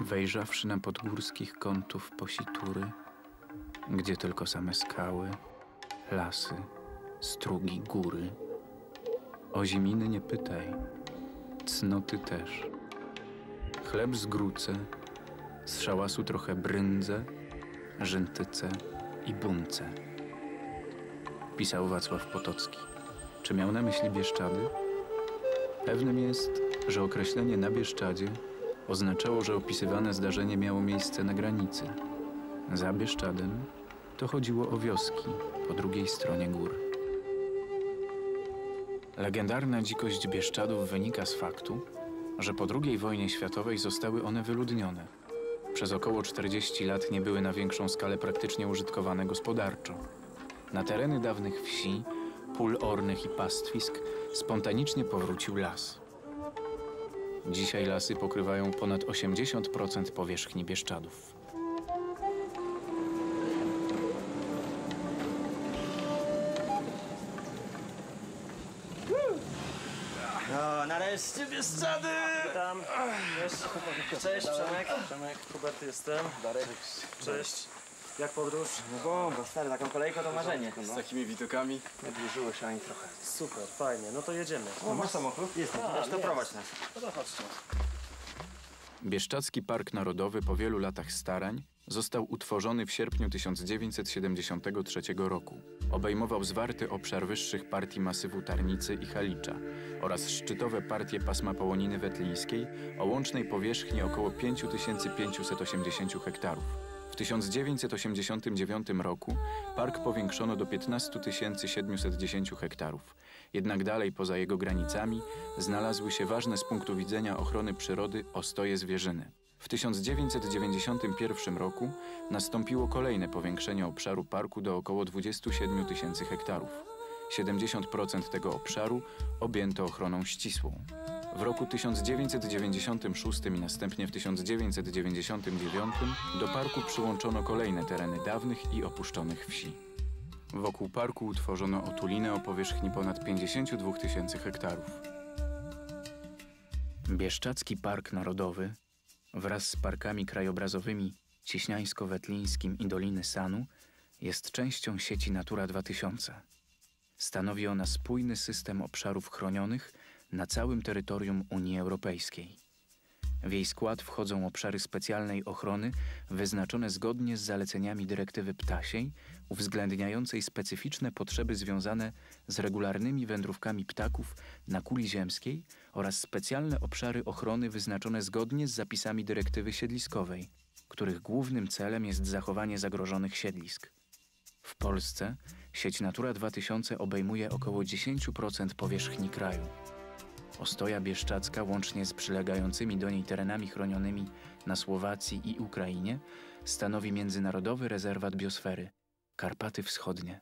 Wejrzawszy na podgórskich kątów positury, gdzie tylko same skały, lasy, strugi, góry, o ziminy nie pytaj, cnoty też. Chleb z gruce, z szałasu trochę brędze, rzętyce i bunce. Pisał Wacław Potocki. Czy miał na myśli Bieszczady? Pewnym jest, że określenie na Bieszczadzie oznaczało, że opisywane zdarzenie miało miejsce na granicy. Za Bieszczadem to chodziło o wioski po drugiej stronie gór. Legendarna dzikość Bieszczadów wynika z faktu, że po II wojnie światowej zostały one wyludnione. Przez około 40 lat nie były na większą skalę praktycznie użytkowane gospodarczo. Na tereny dawnych wsi, pól ornych i pastwisk spontanicznie powrócił las. Dzisiaj lasy pokrywają ponad 80% powierzchni Bieszczadów. No, nareszcie Bieszczady! Tam, cześć. Przemek. Przemek, Hubert jestem. Darek. Cześć. Jak podróż? No bomba, stary, taką kolejką to marzenie. Z takimi widokami. Nie dłużyło się ani trochę. Super, fajnie. No to jedziemy. O, masz samochód? Jestem, A, to jest. prowadź nas. No to chodźcie. Bieszczadzki Park Narodowy po wielu latach starań został utworzony w sierpniu 1973 roku. Obejmował zwarty obszar wyższych partii masywu Tarnicy i Halicza oraz szczytowe partie pasma Połoniny Wetlińskiej o łącznej powierzchni około 5580 hektarów. W 1989 roku park powiększono do 15 710 hektarów. Jednak dalej poza jego granicami znalazły się ważne z punktu widzenia ochrony przyrody ostoje zwierzyny. W 1991 roku nastąpiło kolejne powiększenie obszaru parku do około 27 tysięcy hektarów. 70% tego obszaru objęto ochroną ścisłą. W roku 1996 i następnie w 1999 do parku przyłączono kolejne tereny dawnych i opuszczonych wsi. Wokół parku utworzono otulinę o powierzchni ponad 52 tysięcy hektarów. Bieszczadzki Park Narodowy wraz z parkami krajobrazowymi Cieśniańsko-Wetlińskim i Doliny Sanu jest częścią sieci Natura 2000. Stanowi ona spójny system obszarów chronionych na całym terytorium Unii Europejskiej. W jej skład wchodzą obszary specjalnej ochrony wyznaczone zgodnie z zaleceniami dyrektywy ptasiej, uwzględniającej specyficzne potrzeby związane z regularnymi wędrówkami ptaków na kuli ziemskiej oraz specjalne obszary ochrony wyznaczone zgodnie z zapisami dyrektywy siedliskowej, których głównym celem jest zachowanie zagrożonych siedlisk. W Polsce sieć Natura 2000 obejmuje około 10% powierzchni kraju. Ostoja Bieszczadzka łącznie z przylegającymi do niej terenami chronionymi na Słowacji i Ukrainie stanowi Międzynarodowy Rezerwat Biosfery Karpaty Wschodnie.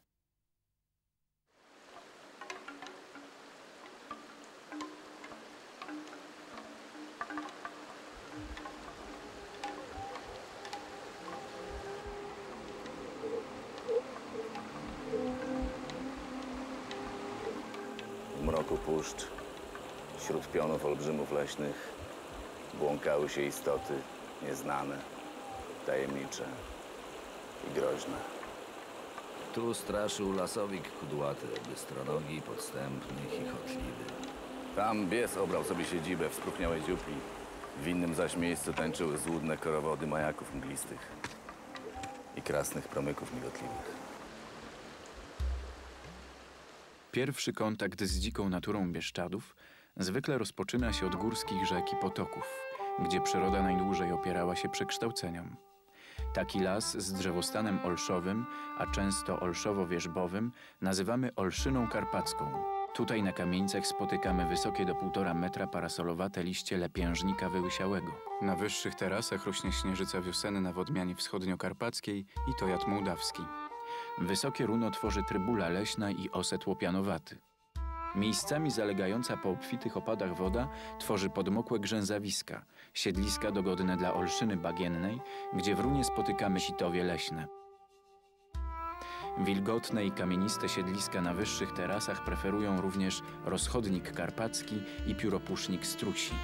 Mroku puszcz, wśród pionów olbrzymów leśnych, błąkały się istoty nieznane, tajemnicze i groźne. Tu straszył lasowik kudłaty, bystronogi, podstępny, chichotliwy. Tam bies obrał sobie siedzibę w spróchniałej dziupli. W innym zaś miejscu tańczyły złudne korowody majaków mglistych i krasnych promyków migotliwych. Pierwszy kontakt z dziką naturą Bieszczadów zwykle rozpoczyna się od górskich rzek i potoków, gdzie przyroda najdłużej opierała się przekształceniom. Taki las z drzewostanem olszowym, a często olszowo-wierzbowym, nazywamy olszyną karpacką. Tutaj na kamieńcach spotykamy wysokie do półtora metra parasolowate liście lepiężnika wyłysiałego. Na wyższych terasach rośnie śnieżyca wiosenna w odmianie wschodniokarpackiej i tojat mołdawski. Wysokie runo tworzy trybula leśna i oset łopianowaty. Miejscami zalegająca po obfitych opadach woda tworzy podmokłe grzęzawiska, siedliska dogodne dla olszyny bagiennej, gdzie w runie spotykamy sitowie leśne. Wilgotne i kamieniste siedliska na wyższych terasach preferują również rozchodnik karpacki i pióropusznik strusi.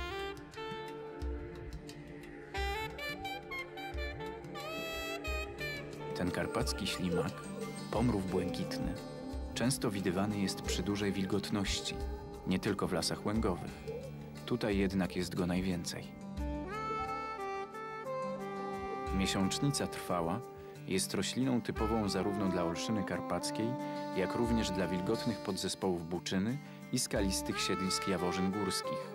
Ten karpacki ślimak, pomrów błękitny, często widywany jest przy dużej wilgotności, nie tylko w lasach łęgowych. Tutaj jednak jest go najwięcej. Miesiącznica trwała jest rośliną typową zarówno dla olszyny karpackiej, jak również dla wilgotnych podzespołów buczyny i skalistych siedlisk jaworzyn górskich.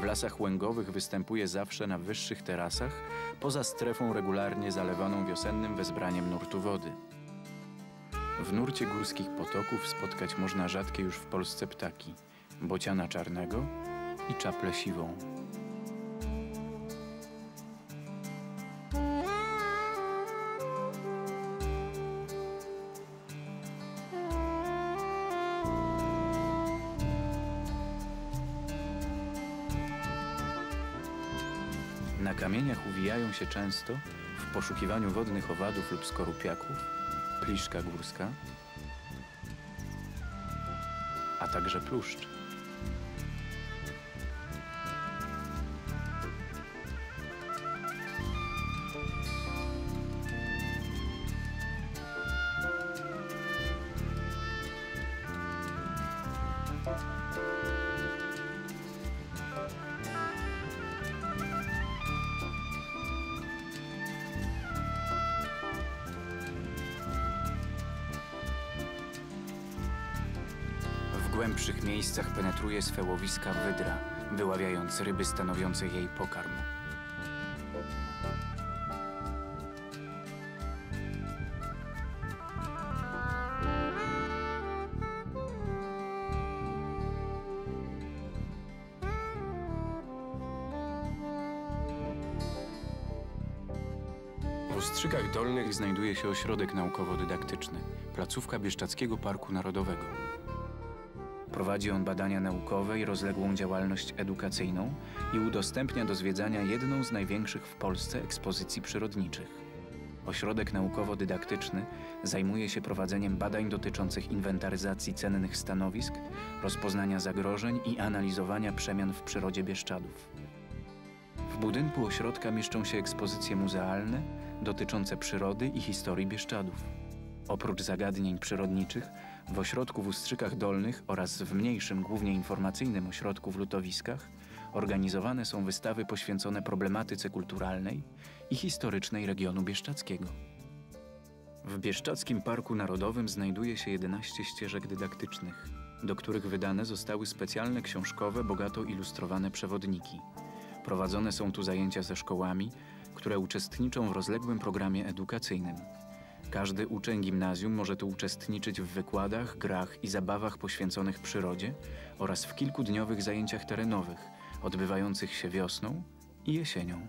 W lasach łęgowych występuje zawsze na wyższych terasach, poza strefą regularnie zalewaną wiosennym wezbraniem nurtu wody. W nurcie górskich potoków spotkać można rzadkie już w Polsce ptaki, bociana czarnego i czaplę siwą. Na kamieniach uwijają się często, w poszukiwaniu wodnych owadów lub skorupiaków, pliszka górska, a także pluszcz. W głębszych miejscach penetruje swe łowiska wydra, wyławiając ryby stanowiące jej pokarm. W Ostrzykach Dolnych znajduje się ośrodek naukowo-dydaktyczny, placówka Bieszczadzkiego Parku Narodowego. Prowadzi on badania naukowe i rozległą działalność edukacyjną i udostępnia do zwiedzania jedną z największych w Polsce ekspozycji przyrodniczych. Ośrodek naukowo-dydaktyczny zajmuje się prowadzeniem badań dotyczących inwentaryzacji cennych stanowisk, rozpoznania zagrożeń i analizowania przemian w przyrodzie Bieszczadów. W budynku ośrodka mieszczą się ekspozycje muzealne dotyczące przyrody i historii Bieszczadów. Oprócz zagadnień przyrodniczych, w ośrodku w Ustrzykach Dolnych oraz w mniejszym, głównie informacyjnym ośrodku w Lutowiskach organizowane są wystawy poświęcone problematyce kulturalnej i historycznej regionu bieszczadzkiego. W Bieszczadzkim Parku Narodowym znajduje się 11 ścieżek dydaktycznych, do których wydane zostały specjalne książkowe, bogato ilustrowane przewodniki. Prowadzone są tu zajęcia ze szkołami, które uczestniczą w rozległym programie edukacyjnym. Każdy uczeń gimnazjum może tu uczestniczyć w wykładach, grach i zabawach poświęconych przyrodzie oraz w kilkudniowych zajęciach terenowych, odbywających się wiosną i jesienią.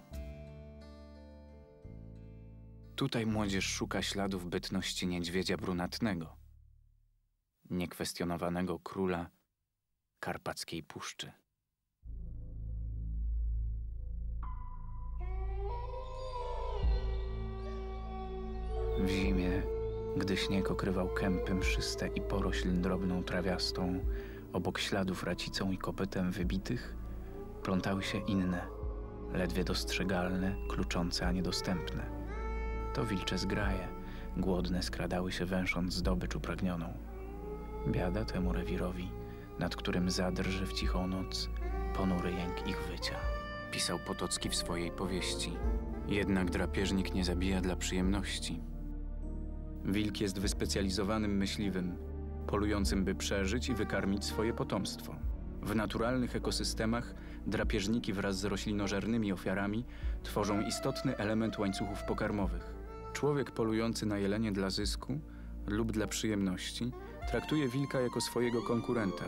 Tutaj młodzież szuka śladów bytności niedźwiedzia brunatnego, niekwestionowanego króla Karpackiej Puszczy. W zimie, gdy śnieg okrywał kępy mszyste i porośl drobną trawiastą, obok śladów racicą i kopytem wybitych, plątały się inne, ledwie dostrzegalne, kluczące, a niedostępne. To wilcze zgraje, głodne skradały się węsząc zdobycz upragnioną. Biada temu rewirowi, nad którym zadrży w cichą noc ponury jęk ich wycia. Pisał Potocki w swojej powieści. Jednak drapieżnik nie zabija dla przyjemności. Wilk jest wyspecjalizowanym myśliwym, polującym by przeżyć i wykarmić swoje potomstwo. W naturalnych ekosystemach drapieżniki wraz z roślinożernymi ofiarami tworzą istotny element łańcuchów pokarmowych. Człowiek polujący na jelenie dla zysku lub dla przyjemności traktuje wilka jako swojego konkurenta.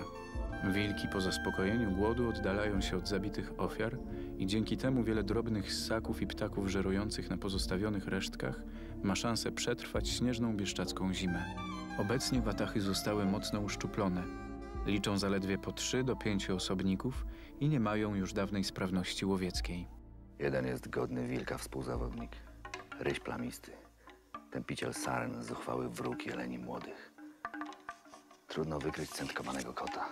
Wilki po zaspokojeniu głodu oddalają się od zabitych ofiar i dzięki temu wiele drobnych ssaków i ptaków żerujących na pozostawionych resztkach ma szansę przetrwać śnieżną bieszczacką zimę. Obecnie watachy zostały mocno uszczuplone. Liczą zaledwie po 3 do 5 osobników i nie mają już dawnej sprawności łowieckiej. Jeden jest godny wilka współzawodnik. Ryś plamisty. Tępiciel saren, zuchwały wróg jeleni młodych. Trudno wykryć centkowanego kota.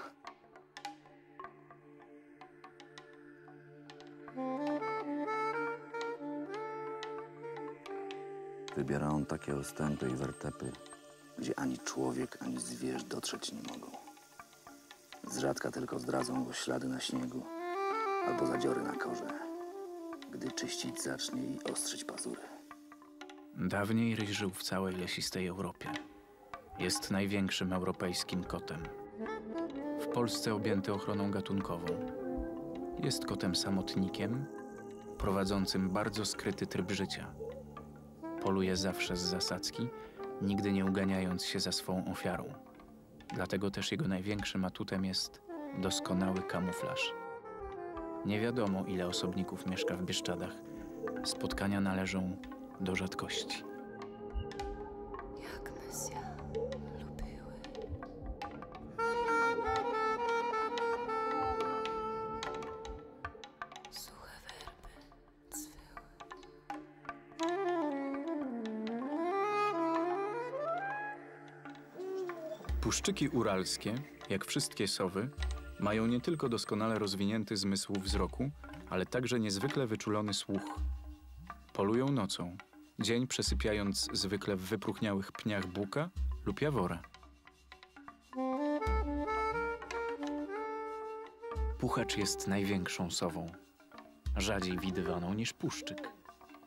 Wybiera on takie ostępy i wertepy, gdzie ani człowiek, ani zwierz dotrzeć nie mogą. Zrzadka tylko zdradzą go ślady na śniegu albo zadziory na korze, gdy czyścić zacznie i ostrzyć pazury. Dawniej ryś żył w całej lesistej Europie. Jest największym europejskim kotem. W Polsce objęty ochroną gatunkową. Jest kotem samotnikiem, prowadzącym bardzo skryty tryb życia. Poluje zawsze z zasadzki, nigdy nie uganiając się za swą ofiarą. Dlatego też jego największym atutem jest doskonały kamuflaż. Nie wiadomo, ile osobników mieszka w Bieszczadach. Spotkania należą do rzadkości. Puszczyki uralskie, jak wszystkie sowy, mają nie tylko doskonale rozwinięty zmysł wzroku, ale także niezwykle wyczulony słuch. Polują nocą, dzień przesypiając zwykle w wypróchniałych pniach buka lub jawora. Puchacz jest największą sową, rzadziej widywaną niż puszczyk.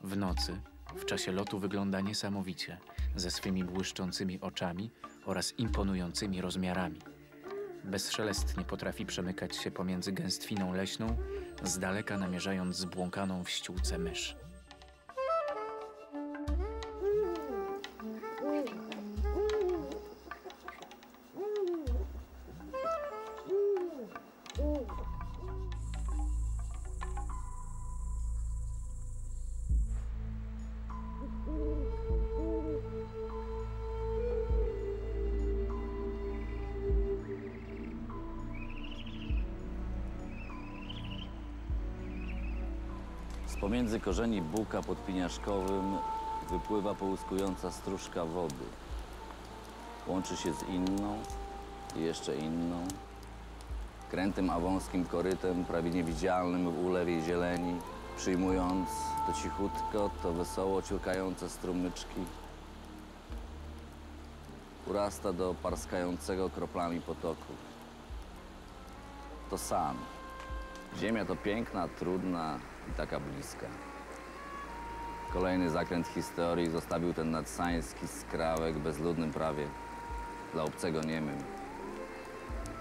W nocy, w czasie lotu wygląda niesamowicie, ze swymi błyszczącymi oczami oraz imponującymi rozmiarami. Bezszelestnie potrafi przemykać się pomiędzy gęstwiną leśną, z daleka namierzając zbłąkaną w ściółce mysz. Pomiędzy korzeni buka pod piniaszkowym wypływa połyskująca stróżka wody. Łączy się z inną i jeszcze inną. Krętym, a wąskim korytem, prawie niewidzialnym w ulewie zieleni, przyjmując to cichutko, to wesoło ciurkające strumyczki. Urasta do parskającego kroplami potoku. To san. Ziemia to piękna, trudna i taka bliska. Kolejny zakręt historii zostawił ten nadsański skrawek bezludnym prawie dla obcego niemym.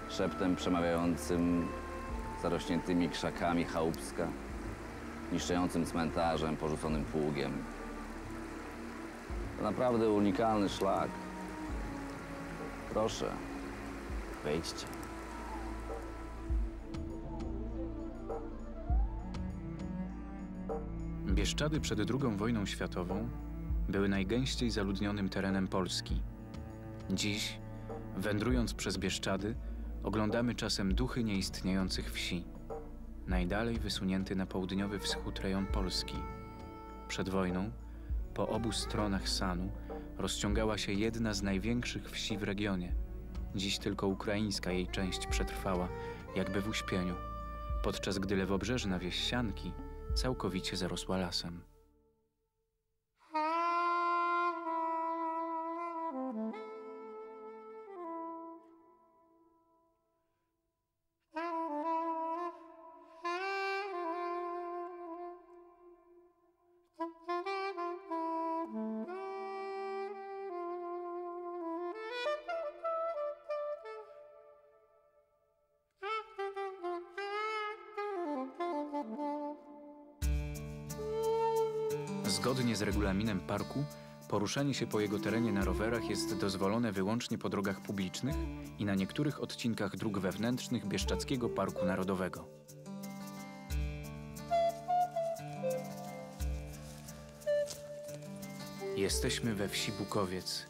Szeptem przemawiającym zarośniętymi krzakami chałupska, niszczącym cmentarzem porzuconym pługiem. To naprawdę unikalny szlak. Proszę, wejdźcie. Bieszczady przed II wojną światową były najgęściej zaludnionym terenem Polski. Dziś, wędrując przez Bieszczady, oglądamy czasem duchy nieistniejących wsi. Najdalej wysunięty na południowy wschód rejon Polski. Przed wojną, po obu stronach Sanu, rozciągała się jedna z największych wsi w regionie. Dziś tylko ukraińska jej część przetrwała, jakby w uśpieniu, podczas gdy lewobrzeżna wieś Sianki całkowicie zarosła lasem. Zgodnie z regulaminem parku, poruszanie się po jego terenie na rowerach jest dozwolone wyłącznie po drogach publicznych i na niektórych odcinkach dróg wewnętrznych Bieszczadzkiego Parku Narodowego. Jesteśmy we wsi Bukowiec.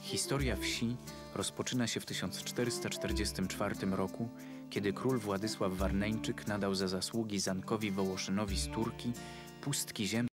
Historia wsi rozpoczyna się w 1444 roku, kiedy król Władysław Warneńczyk nadał za zasługi Zankowi Wołoszynowi z Turki pustki ziemskie